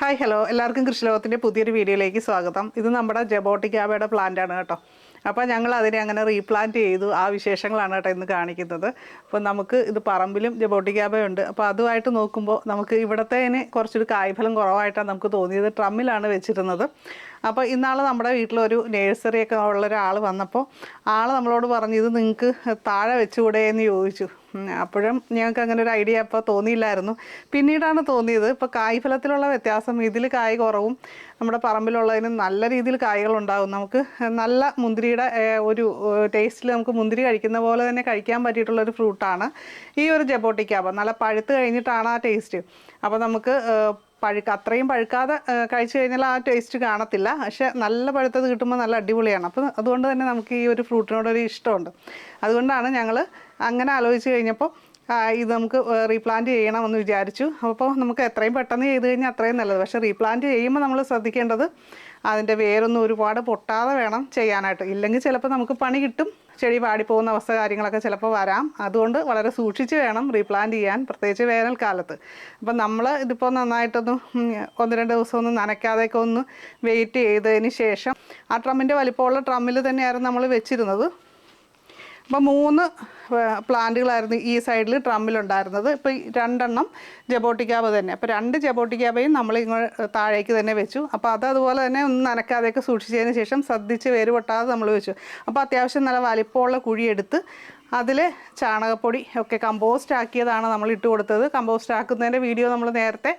Hi hello എല്ലാവർക്കും കൃഷിലോകത്തിന്റെ പുതിയൊരു വീഡിയോയിലേക്ക് സ്വാഗതം. ഇത് നമ്മുടെ ജബോട്ടിക്കാബയുടെ പ്ലാന്റ് ആണ് കേട്ടോ. അപ്പോൾ ഞങ്ങൾ അതിനെ അങ്ങനെ റീപ്ലാന്റ് ചെയ്തു. ആ വിശേഷങ്ങളാണ് കേട്ടോ ഇന്ന് കാണിക്കുന്നത്. അപ്പോൾ നമുക്ക് ഇത് പറമ്പിലും ജബോട്ടിക്കാബയുണ്ട് അപ്പോൾ അതുമായിട്ട് നോക്കുമ്പോൾ നമുക്ക് ഇവിടത്തേന് കുറച്ചൊരു കായ്ഫലം കുറവായിട്ടാണ് നമുക്ക് തോന്നിയത്. ട്രമ്മിലാണ് വെച്ചിരുന്നത്. അപ്പോൾ ഇന്നാൾ നമ്മുടെ വീട്ടിലൊരു നേഴ്സറിയൊക്കെ ഉള്ള ഒരാൾ വന്നപ്പോൾ ആൾ നമ്മളോട് പറഞ്ഞു ഇത് നിങ്ങൾക്ക് താഴെ വെച്ചുകൂടെ എന്ന് ചോദിച്ചു അപ്പോഴും ഞങ്ങൾക്ക് അങ്ങനെ ഒരു ഐഡിയ അപ്പോൾ തോന്നിയില്ലായിരുന്നു. പിന്നീടാണ് തോന്നിയത് ഇപ്പോൾ കായ്ഫലത്തിലുള്ള വ്യത്യാസം ഇതിൽ കായ് കുറവും നമ്മുടെ പറമ്പിലുള്ളതിന് നല്ല രീതിയിൽ കായകൾ ഉണ്ടാകും നമുക്ക് നല്ല മുന്തിരിയുടെ ഒരു ടേസ്റ്റിൽ നമുക്ക് മുന്തിരി കഴിക്കുന്ന പോലെ തന്നെ കഴിക്കാൻ പറ്റിയിട്ടുള്ളൊരു ഫ്രൂട്ടാണ് ഈ ഒരു ജബോട്ടിക്കാബ നല്ല പഴുത്ത് കഴിഞ്ഞിട്ടാണ് ആ ടേസ്റ്റ്. അപ്പോൾ നമുക്ക് പഴുക്ക അത്രയും പഴുക്കാതെ കഴിച്ചു കഴിഞ്ഞാൽ ആ ടേസ്റ്റ് കാണത്തില്ല. പക്ഷെ നല്ല പഴുത്തത് കിട്ടുമ്പോൾ നല്ല അടിപൊളിയാണ്. അപ്പോൾ അതുകൊണ്ട് തന്നെ നമുക്ക് ഈ ഒരു ഫ്രൂട്ടിനോടൊരു ഇഷ്ടമുണ്ട്. അതുകൊണ്ടാണ് ഞങ്ങൾ അങ്ങനെ ആലോചിച്ച് കഴിഞ്ഞപ്പോൾ ഇത് നമുക്ക് റീപ്ലാന്റ് ചെയ്യണമെന്ന് വിചാരിച്ചു. അപ്പോൾ നമുക്ക് എത്രയും പെട്ടെന്ന് ചെയ്ത് കഴിഞ്ഞാൽ അത്രയും നല്ലത്. പക്ഷേ റീപ്ലാന്റ് ചെയ്യുമ്പോൾ നമ്മൾ ശ്രദ്ധിക്കേണ്ടത് അതിന്റെ വേരൊന്നും ഒരുപാട് പൊട്ടാതെ വേണം ചെയ്യാനായിട്ട്. ഇല്ലെങ്കിൽ ചിലപ്പോൾ നമുക്ക് പണി കിട്ടും. ചെടി പാടിപ്പോകുന്ന അവസ്ഥ കാര്യങ്ങളൊക്കെ ചിലപ്പോൾ വരാം. അതുകൊണ്ട് വളരെ സൂക്ഷിച്ച് വേണം റീപ്ലാന്റ് ചെയ്യാൻ പ്രത്യേകിച്ച് വേനൽക്കാലത്ത്. അപ്പം നമ്മൾ ഇതിപ്പോൾ നന്നായിട്ടൊന്ന് ഒന്ന് രണ്ട് ദിവസം ഒന്ന് നനയ്ക്കാതെയൊക്കെ ഒന്ന് വെയിറ്റ് ചെയ്തതിന് ശേഷം ആ ട്രമ്മിന്റെ വലിപ്പമുള്ള ട്രമ്മിൽ തന്നെയായിരുന്നു നമ്മൾ വെച്ചിരുന്നത്. അപ്പോൾ മൂന്ന് പ്ലാന്റുകളായിരുന്നു ഈ സൈഡിൽ ട്രമ്മിലുണ്ടായിരുന്നത്. ഇപ്പോൾ രണ്ടെണ്ണം ജബോട്ടിക്കാബ തന്നെ. അപ്പോൾ രണ്ട് ജബോട്ടിക്കാബയും നമ്മൾ ഇങ്ങോട്ട് താഴേക്ക് തന്നെ വെച്ചു. അപ്പോൾ അത് അതുപോലെ തന്നെ ഒന്ന് നനക്കാതെയൊക്കെ സൂക്ഷിച്ചതിന് ശേഷം ശ്രദ്ധിച്ച് വേര് പൊട്ടാതെ നമ്മൾ വെച്ചു. അപ്പോൾ അത്യാവശ്യം നല്ല വലിപ്പമുള്ള കുഴിയെടുത്ത് അതിൽ ചാണകപ്പൊടി ഒക്കെ കമ്പോസ്റ്റ് ആക്കിയതാണ് നമ്മൾ ഇട്ട് കൊടുത്തത്. കമ്പോസ്റ്റ് ആക്കുന്നതിന്റെ വീഡിയോ നമ്മൾ നേരത്തെ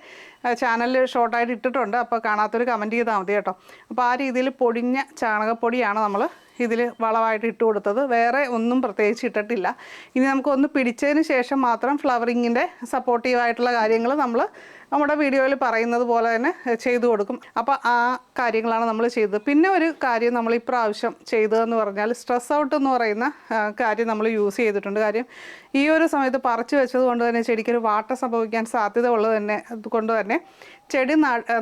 ചാനലിൽ ഷോർട്ടായിട്ട് ഇട്ടിട്ടുണ്ട്. അപ്പോൾ കാണാത്തവർ കമന്റ് ചെയ്താൽ മതി കേട്ടോ. അപ്പോൾ ആ രീതിയിൽ പൊടിഞ്ഞ ചാണകപ്പൊടിയാണ് നമ്മൾ ഇതിൽ വളമായിട്ട് ഇട്ട് കൊടുത്തത്. വേറെ ഒന്നും പ്രത്യേകിച്ച് ഇട്ടിട്ടില്ല. ഇനി നമുക്ക് ഒന്ന് പിടിച്ചതിന് ശേഷം മാത്രം ഫ്ലവറിങ്ങിന്റെ സപ്പോർട്ടീവായിട്ടുള്ള കാര്യങ്ങൾ നമ്മൾ നമ്മുടെ വീഡിയോയിൽ പറയുന്നത് പോലെ തന്നെ ചെയ്തു കൊടുക്കും. അപ്പോൾ ആ കാര്യങ്ങളാണ് നമ്മൾ ചെയ്തത്. പിന്നെ ഒരു കാര്യം നമ്മൾ ഇപ്രാവശ്യം ചെയ്തതെന്ന് പറഞ്ഞാൽ സ്ട്രെസ് ഔട്ട് എന്ന് പറയുന്ന കാര്യം നമ്മൾ യൂസ് ചെയ്തിട്ടുണ്ട്. കാര്യം ഈ ഒരു സമയത്ത് പറിച്ചു വെച്ചത് കൊണ്ട് തന്നെ ചെടിക്കൊരു വാട്ട സംഭവിക്കാൻ സാധ്യത ഉള്ളത് തന്നെ കൊണ്ട് തന്നെ ചെടി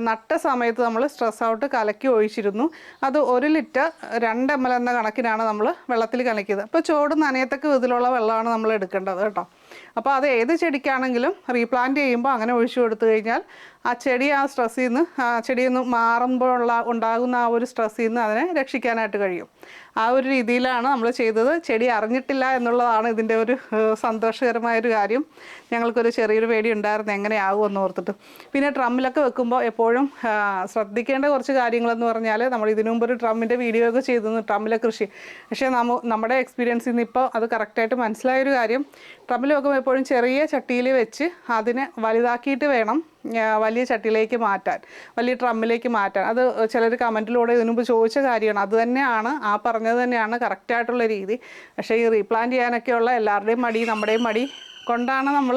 നട്ട സമയത്ത് നമ്മൾ സ്ട്രെസ് ഔട്ട് കലക്കി ഒഴിച്ചിരുന്നു. അത് ഒരു ലിറ്റർ രണ്ട് എം എൽ എന്ന കണക്കിനാണ് നമ്മൾ വെള്ളത്തിൽ കലക്കിയത്. അപ്പോൾ ചോട് നനയത്തക്ക വിധത്തിലുള്ള വെള്ളമാണ് നമ്മൾ എടുക്കേണ്ടത് കേട്ടോ. അപ്പോൾ അത് ഏത് ചെടിക്കാണെങ്കിലും റീപ്ലാന്റ് ചെയ്യുമ്പോൾ അങ്ങനെ ഒഴിച്ചു കൊടുത്തു കഴിഞ്ഞാൽ ആ ചെടി ആ സ്ട്രെസ്സിൽ നിന്ന് ആ ചെടിയിൽ നിന്ന് മാറുമ്പോഴുള്ള ഉണ്ടാകുന്ന ആ ഒരു സ്ട്രെസ്സിൽ നിന്ന് അതിനെ രക്ഷിക്കാനായിട്ട് കഴിയും. ആ ഒരു രീതിയിലാണ് നമ്മൾ ചെയ്തത്. ചെടി അറിഞ്ഞിട്ടില്ല എന്നുള്ളതാണ് ഇതിന്റെ ഒരു സന്തോഷകരമായൊരു കാര്യം. ഞങ്ങൾക്കൊരു ചെറിയൊരു പേടി ഉണ്ടായിരുന്നു എങ്ങനെയാകും എന്ന് ഓർത്തിട്ട്. പിന്നെ ഡ്രമ്മിലൊക്കെ വെക്കുമ്പോൾ എപ്പോഴും ശ്രദ്ധിക്കേണ്ട കുറച്ച് കാര്യങ്ങളെന്ന് പറഞ്ഞാൽ നമ്മൾ ഇതിനു മുമ്പ് ഒരു ഡ്രമ്മിന്റെ വീഡിയോ ഒക്കെ ചെയ്തിരുന്നു ഡ്രമ്മിലെ കൃഷി. പക്ഷേ നമ്മ നമ്മുടെ എക്സ്പീരിയൻസിൽ നിന്ന് ഇപ്പോൾ അത് കറക്റ്റായിട്ട് മനസ്സിലായൊരു കാര്യം. ഡ്രമ്മിൽ വെക്കുമ്പോൾ എപ്പോഴും ചെറിയ ചട്ടിയിൽ വെച്ച് അതിനെ വലുതാക്കിയിട്ട് വേണം. വലിയ ചട്ടിയിലേക്ക് മാറ്റാൻ വലിയ ട്രമ്മിലേക്ക് മാറ്റാൻ. അത് ചിലർ കമന്റിലൂടെ ഇതിനു മുമ്പ് ചോദിച്ച കാര്യമാണ്. അത് തന്നെയാണ് ആ പറഞ്ഞത് തന്നെയാണ് കറക്റ്റായിട്ടുള്ള രീതി. പക്ഷേ ഈ റീപ്ലാന്റ് ചെയ്യാനൊക്കെയുള്ള എല്ലാവരുടെയും മടി നമ്മുടെയും മടി കൊണ്ടാണ് നമ്മൾ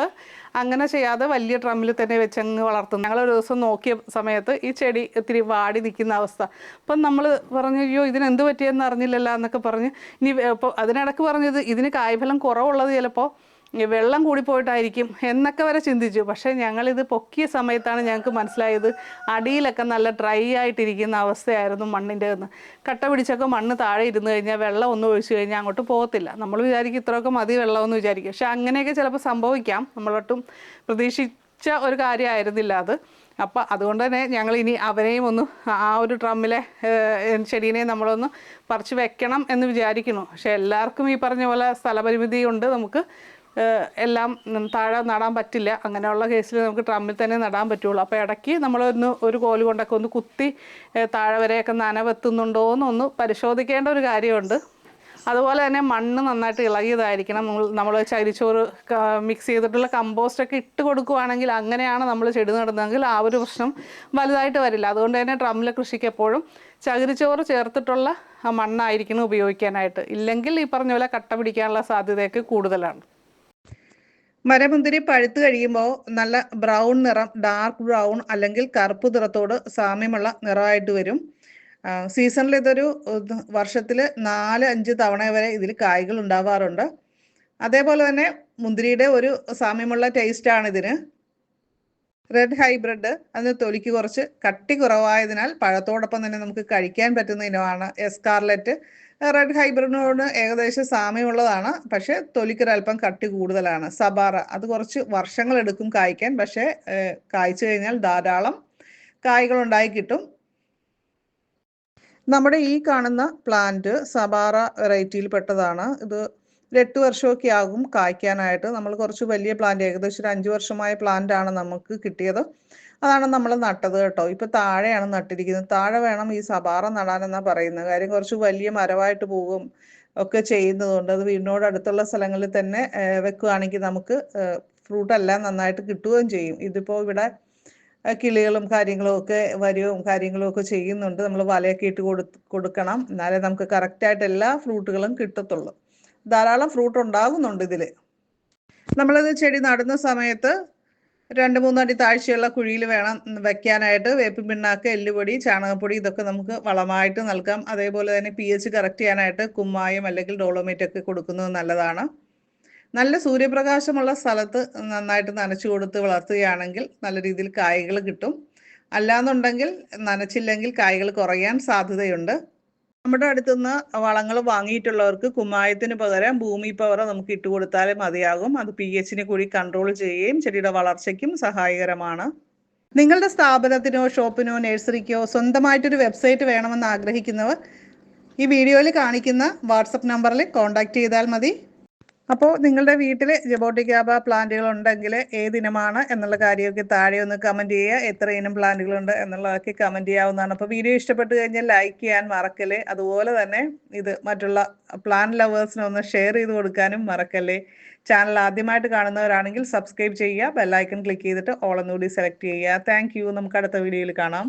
അങ്ങനെ ചെയ്യാതെ വലിയ ട്രമ്മിൽ തന്നെ വെച്ചങ്ങ് വളർത്തുന്നത്. ഞങ്ങൾ ഒരു ദിവസം നോക്കിയ സമയത്ത് ഈ ചെടി ഇത്തിരി വാടി നിൽക്കുന്ന അവസ്ഥ. അപ്പം നമ്മൾ പറഞ്ഞു അയ്യോ ഇതിനെന്ത് പറ്റിയെന്ന് അറിഞ്ഞില്ലല്ലോ എന്നൊക്കെ പറഞ്ഞ് ഇനി ഇപ്പോൾ അതിനിടക്ക് പറഞ്ഞത് ഇതിന് കായ്ഫലം കുറവുള്ളത് ചിലപ്പോൾ വെള്ളം കൂടിപ്പോയിട്ടായിരിക്കും എന്നൊക്കെ വരെ ചിന്തിച്ചു. പക്ഷേ ഞങ്ങളിത് പൊക്കിയ സമയത്താണ് ഞങ്ങൾക്ക് മനസ്സിലായത് അടിയിലൊക്കെ നല്ല ഡ്രൈ ആയിട്ടിരിക്കുന്ന അവസ്ഥയായിരുന്നു മണ്ണിന്റെ എന്ന്. കട്ട പിടിച്ചൊക്കെ മണ്ണ് താഴെ ഇരുന്ന് കഴിഞ്ഞാൽ വെള്ളം ഒന്നും ഒഴിച്ചു കഴിഞ്ഞാൽ അങ്ങോട്ട് പോകത്തില്ല. നമ്മൾ വിചാരിക്കും ഇത്രയൊക്കെ മതി വെള്ളമെന്ന് വിചാരിക്കും. പക്ഷെ അങ്ങനെയൊക്കെ ചിലപ്പോൾ സംഭവിക്കാം. നമ്മളൊട്ടും പ്രതീക്ഷിച്ച ഒരു കാര്യമായിരുന്നില്ല അത്. അപ്പം അതുകൊണ്ട് തന്നെ ഞങ്ങൾ ഇനി അവനെയും ഒന്ന് ആ ഒരു ഡ്രമ്മിലെ ചെടീനെയും നമ്മളൊന്ന് പറിച്ച് വെക്കണം എന്ന് വിചാരിക്കുന്നു. പക്ഷെ എല്ലാവർക്കും ഈ പറഞ്ഞ പോലെ സ്ഥലപരിമിതി ഉണ്ട് നമുക്ക്. എല്ലാം താഴെ നടാൻ പറ്റില്ല. അങ്ങനെയുള്ള കേസിൽ നമുക്ക് ഡ്രമ്മിൽ തന്നെ നടാൻ പറ്റുള്ളൂ. അപ്പോൾ ഇടയ്ക്ക് നമ്മളൊന്ന് ഒരു കോൽ കൊണ്ടൊക്കെ ഒന്ന് കുത്തി താഴെ വരെയൊക്കെ നനവെത്തുന്നുണ്ടോ എന്നൊന്ന് പരിശോധിക്കേണ്ട ഒരു കാര്യമുണ്ട്. അതുപോലെ തന്നെ മണ്ണ് നന്നായിട്ട് ഇളകിയതായിരിക്കണം. നമ്മൾ നമ്മൾ ചരിച്ചോറ് മിക്സ് ചെയ്തിട്ടുള്ള കമ്പോസ്റ്റൊക്കെ ഇട്ട് കൊടുക്കുവാണെങ്കിൽ അങ്ങനെയാണ് നമ്മൾ ചെടി നടുന്നതെങ്കിൽ ആ ഒരു പ്രശ്നം വലുതായിട്ട് വരില്ല. അതുകൊണ്ട് തന്നെ ഡ്രമ്മിലെ കൃഷിക്ക് എപ്പോഴും ചകിരിച്ചോറ് ചേർത്തിട്ടുള്ള മണ്ണായിരിക്കണം ഉപയോഗിക്കാനായിട്ട്. ഇല്ലെങ്കിൽ ഈ പറഞ്ഞ പോലെ കട്ട പിടിക്കാനുള്ള സാധ്യതയൊക്കെ കൂടുതലാണ്. മരമുന്തിരി പഴുത്ത് കഴിയുമ്പോൾ നല്ല ബ്രൗൺ നിറം ഡാർക്ക് ബ്രൗൺ അല്ലെങ്കിൽ കറുപ്പ് നിറത്തോട് സാമ്യമുള്ള നിറമായിട്ട് വരും. സീസണിൽ ഇതൊരു വർഷത്തിൽ നാല് അഞ്ച് തവണ വരെ ഇതിൽ കായ്കൾ ഉണ്ടാവാറുണ്ട്. അതേപോലെ തന്നെ മുന്തിരിയുടെ ഒരു സാമ്യമുള്ള ടേസ്റ്റാണ് ഇതിന് റെഡ് ഹൈബ്രിഡ് അതിന് തൊലിക്ക് കുറച്ച് കട്ടി കുറവായതിനാൽ പഴത്തോടൊപ്പം തന്നെ നമുക്ക് കഴിക്കാൻ പറ്റുന്ന ഇനമാണ് എസ്കാർലെറ്റ് റെഡ് ഹൈബ്രിഡിനോട് ഏകദേശം സാമ്യമുള്ളതാണ്. പക്ഷേ തൊലിക്കൊരല്പം കട്ടി കൂടുതലാണ്. സബാറ അത് കുറച്ച് വർഷങ്ങൾ എടുക്കും കായ്ക്കാൻ. പക്ഷേ കായ്ച്ചു കഴിഞ്ഞാൽ ധാരാളം കായ്കൾ ഉണ്ടായി കിട്ടും. നമ്മുടെ ഈ കാണുന്ന പ്ലാന്റ് സബാറ വെറൈറ്റിയിൽ പെട്ടതാണ്. ഇത് ഒരു എട്ട് വർഷമൊക്കെ ആകും കായ്ക്കാനായിട്ട്. നമ്മൾ കുറച്ച് വലിയ പ്ലാന്റ് ഏകദേശം ഒരു അഞ്ച് വർഷമായ പ്ലാന്റ് ആണ് നമുക്ക് കിട്ടിയത്. അതാണ് നമ്മൾ നട്ടത് കേട്ടോ. ഇപ്പൊ താഴെയാണ് നട്ടിരിക്കുന്നത്. താഴെ വേണം ഈ സബാറ നടാനെന്നാ പറയുന്നത്. കാര്യം കുറച്ച് വലിയ മരമായിട്ട് പോകും ഒക്കെ ചെയ്യുന്നതുകൊണ്ട് അത് വീടിനോട് അടുത്തുള്ള സ്ഥലങ്ങളിൽ തന്നെ വെക്കുകയാണെങ്കിൽ നമുക്ക് ഫ്രൂട്ട് എല്ലാം നന്നായിട്ട് കിട്ടുകയും ചെയ്യും. ഇതിപ്പോ ഇവിടെ കിളികളും കാര്യങ്ങളും ഒക്കെ വരുവും കാര്യങ്ങളും ഒക്കെ ചെയ്യുന്നുണ്ട്. നമ്മൾ വലയൊക്കെ ഇട്ട് കൊടു കൊടുക്കണം. എന്നാലേ നമുക്ക് കറക്റ്റായിട്ട് എല്ലാ ഫ്രൂട്ടുകളും കിട്ടത്തുള്ളൂ. ധാരാളം ഫ്രൂട്ട് ഉണ്ടാകുന്നുണ്ട് ഇതിൽ നമ്മളിത് ചെടി നടുന്ന സമയത്ത് രണ്ട് മൂന്നടി താഴ്ചയുള്ള കുഴിയിൽ വേണം വെക്കാനായിട്ട്. വേപ്പിൻ പിണ്ണാക്ക് എല്ലുപൊടി ചാണകപ്പൊടി ഇതൊക്കെ നമുക്ക് വളമായിട്ട് നൽകാം. അതേപോലെ തന്നെ പി എച്ച് കറക്റ്റ് ചെയ്യാനായിട്ട് കുമ്മായം അല്ലെങ്കിൽ ഡോളോമേറ്റ് ഒക്കെ കൊടുക്കുന്നത് നല്ലതാണ്. നല്ല സൂര്യപ്രകാശമുള്ള സ്ഥലത്ത് നന്നായിട്ട് നനച്ചു കൊടുത്ത് വളർത്തുകയാണെങ്കിൽ നല്ല രീതിയിൽ കായ്കൾ കിട്ടും. അല്ലാന്നുണ്ടെങ്കിൽ നനച്ചില്ലെങ്കിൽ കായ്കൾ കുറയാൻ സാധ്യതയുണ്ട്. നമ്മുടെ അടുത്തുനിന്ന് വളങ്ങൾ വാങ്ങിയിട്ടുള്ളവർക്ക് കുമ്മായത്തിന് പകരം ഭൂമി പവർ നമുക്ക് ഇട്ടുകൊടുത്താലേ മതിയാകും. അത് പി എച്ചിനെ കൂടി കൺട്രോൾ ചെയ്യുകയും ചെടിയുടെ വളർച്ചയ്ക്കും സഹായകരമാണ്. നിങ്ങളുടെ സ്ഥാപനത്തിനോ ഷോപ്പിനോ നഴ്സറിക്കോ സ്വന്തമായിട്ടൊരു വെബ്സൈറ്റ് വേണമെന്ന് ആഗ്രഹിക്കുന്നവർ ഈ വീഡിയോയിൽ കാണിക്കുന്ന വാട്സപ്പ് നമ്പറിൽ കോൺടാക്റ്റ് ചെയ്താൽ മതി. അപ്പോൾ നിങ്ങളുടെ വീട്ടിൽ ജബോട്ടിക്കാബ പ്ലാന്റുകൾ ഉണ്ടെങ്കിൽ ഏതിനമാണ് എന്നുള്ള കാര്യമൊക്കെ താഴെ ഒന്ന് കമന്റ് ചെയ്യുക. എത്ര ഇനം പ്ലാന്റുകളുണ്ട് എന്നുള്ളതൊക്കെ കമന്റ് ചെയ്യാവുന്നതാണ്. അപ്പോൾ വീഡിയോ ഇഷ്ടപ്പെട്ട് കഴിഞ്ഞാൽ ലൈക്ക് ചെയ്യാൻ മറക്കല്ലേ. അതുപോലെ തന്നെ ഇത് മറ്റുള്ള പ്ലാന്റ് ലവേഴ്സിനെ ഒന്ന് ഷെയർ ചെയ്ത് കൊടുക്കാനും മറക്കല്ലേ. ചാനൽ ആദ്യമായിട്ട് കാണുന്നവരാണെങ്കിൽ സബ്സ്ക്രൈബ് ചെയ്യുക. ബെല്ലൈക്കൺ ക്ലിക്ക് ചെയ്തിട്ട് ഓൾ എന്നുകൂടി സെലക്ട് ചെയ്യുക. താങ്ക് നമുക്ക് അടുത്ത വീഡിയോയിൽ കാണാം.